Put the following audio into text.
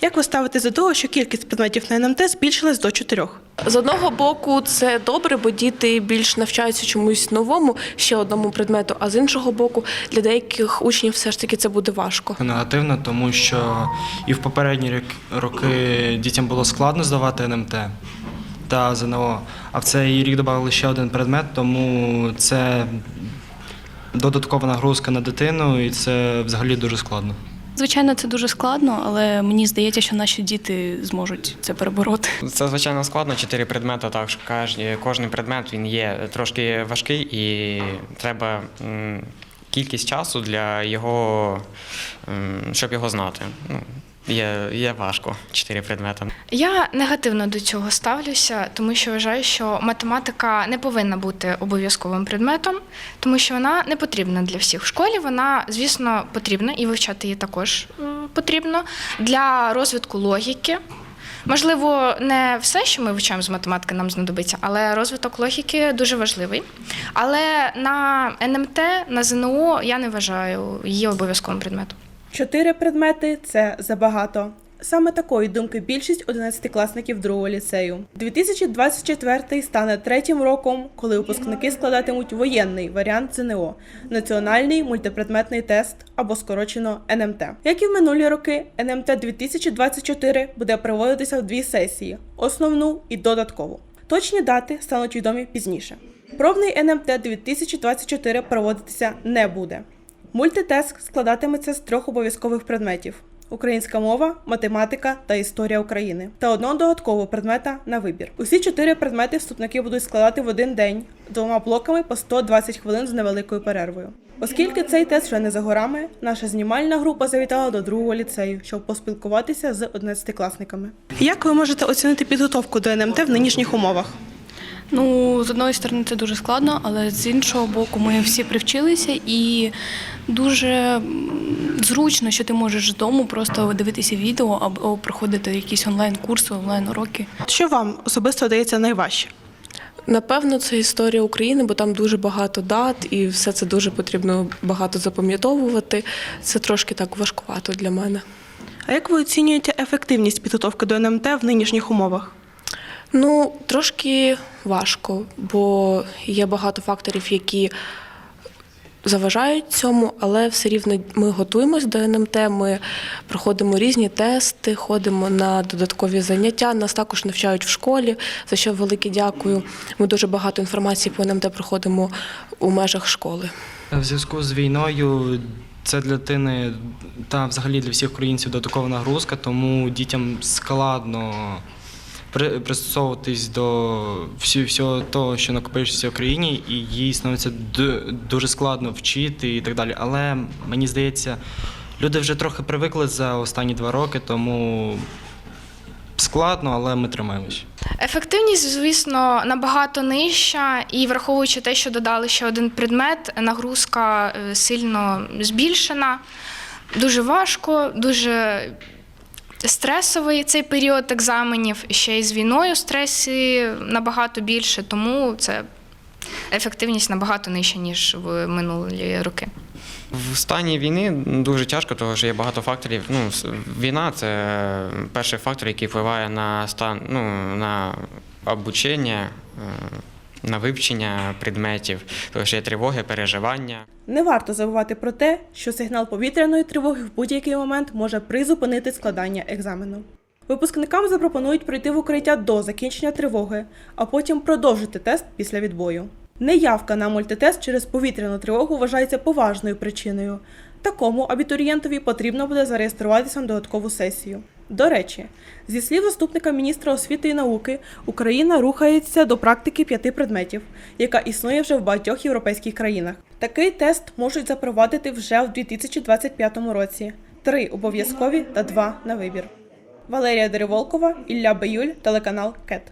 Як ви ставитесь до того, що кількість предметів на НМТ збільшилась до чотирьох? З одного боку, це добре, бо діти більш навчаються чомусь новому, ще одному предмету. А з іншого боку, для деяких учнів все ж таки це буде важко. Негативно, тому що і в попередні роки дітям було складно здавати НМТ та ЗНО, а в цей рік додали ще один предмет, тому це додаткова нагрузка на дитину, і це взагалі дуже складно. Звичайно, це дуже складно, але мені здається, що наші діти зможуть це перебороти. Це звичайно складно. Чотири предмети. Так що кожен, предмет він є трошки важкий і треба кількість часу для його, щоб його знати. Ну, є, є важко чотири предмети. Я негативно до цього ставлюся, тому що вважаю, що математика не повинна бути обов'язковим предметом, тому що вона не потрібна для всіх. В школі вона, звісно, потрібна і вивчати її також потрібно для розвитку логіки. Можливо, не все, що ми вивчаємо з математики, нам знадобиться, але розвиток логіки дуже важливий. Але на НМТ, на ЗНО я не вважаю її обов'язковим предметом. Чотири предмети це забагато. Саме такої думки більшість 11-класників другого ліцею. 2024 стане третім роком, коли випускники складатимуть воєнний варіант ЗНО – національний мультипредметний тест або скорочено НМТ. Як і в минулі роки, НМТ 2024 буде проводитися в дві сесії: основну і додаткову. Точні дати стануть відомі пізніше. Пробний НМТ 2024 проводитися не буде. Мультитест складатиметься з трьох обов'язкових предметів: українська мова, математика та історія України та одного додаткового предмета на вибір. Усі чотири предмети вступники будуть складати в один день двома блоками по 120 хвилин з невеликою перервою. Оскільки цей тест вже не за горами, наша знімальна група завітала до другого ліцею, щоб поспілкуватися з 11-класниками. Як ви можете оцінити підготовку до НМТ в нинішніх умовах? Ну, з одної сторони, це дуже складно, але з іншого боку, ми всі привчилися і дуже зручно, що ти можеш з дому просто дивитися відео або проходити якісь онлайн-курси, онлайн-уроки. Що вам особисто дається найважче? Напевно, це історія України, бо там дуже багато дат, і все це дуже потрібно багато запам'ятовувати. Це трошки так важкувато для мене. А як ви оцінюєте ефективність підготовки до НМТ в нинішніх умовах? Ну, трошки важко, бо є багато факторів, які заважають цьому, але все рівно ми готуємось до НМТ, ми проходимо різні тести, ходимо на додаткові заняття. Нас також навчають в школі, за що велике дякую. Ми дуже багато інформації по НМТ проходимо у межах школи. В зв'язку з війною це для дитини та взагалі для всіх українців додаткова нагрузка, тому дітям складно пристосовуватись до всі- всього того, що накопичується в країні, і їй становиться дуже складно вчити і так далі. Але мені здається, люди вже трохи привикли за останні два роки, тому складно, але ми тримаємось. Ефективність, звісно, набагато нижча, і враховуючи те, що додали ще один предмет, нагрузка е, сильно збільшена. Дуже важко, дуже стресовий цей період екзаменів. Ще й з війною стресі набагато більше, тому це ефективність набагато нижча, ніж в минулі роки. В стані війни дуже тяжко, тому що є багато факторів. Ну, війна це перший фактор, який впливає на стан, ну, на обучення, е, на вивчення предметів, тому що є тривоги, переживання. Не варто забувати про те, що сигнал повітряної тривоги в будь-який момент може призупинити складання екзамену. Випускникам запропонують пройти в укриття до закінчення тривоги, а потім продовжити тест після відбою. Неявка на мультитест через повітряну тривогу вважається поважною причиною. Такому абітурієнтові потрібно буде зареєструватися на додаткову сесію. До речі, зі слів заступника міністра освіти і науки, Україна рухається до практики п'яти предметів, яка існує вже в багатьох європейських країнах. Такий тест можуть запровадити вже в 2025 році: три обов'язкові та два на вибір. Валерія Дереволкова, Ілля Баюль, телеканал КЕТ.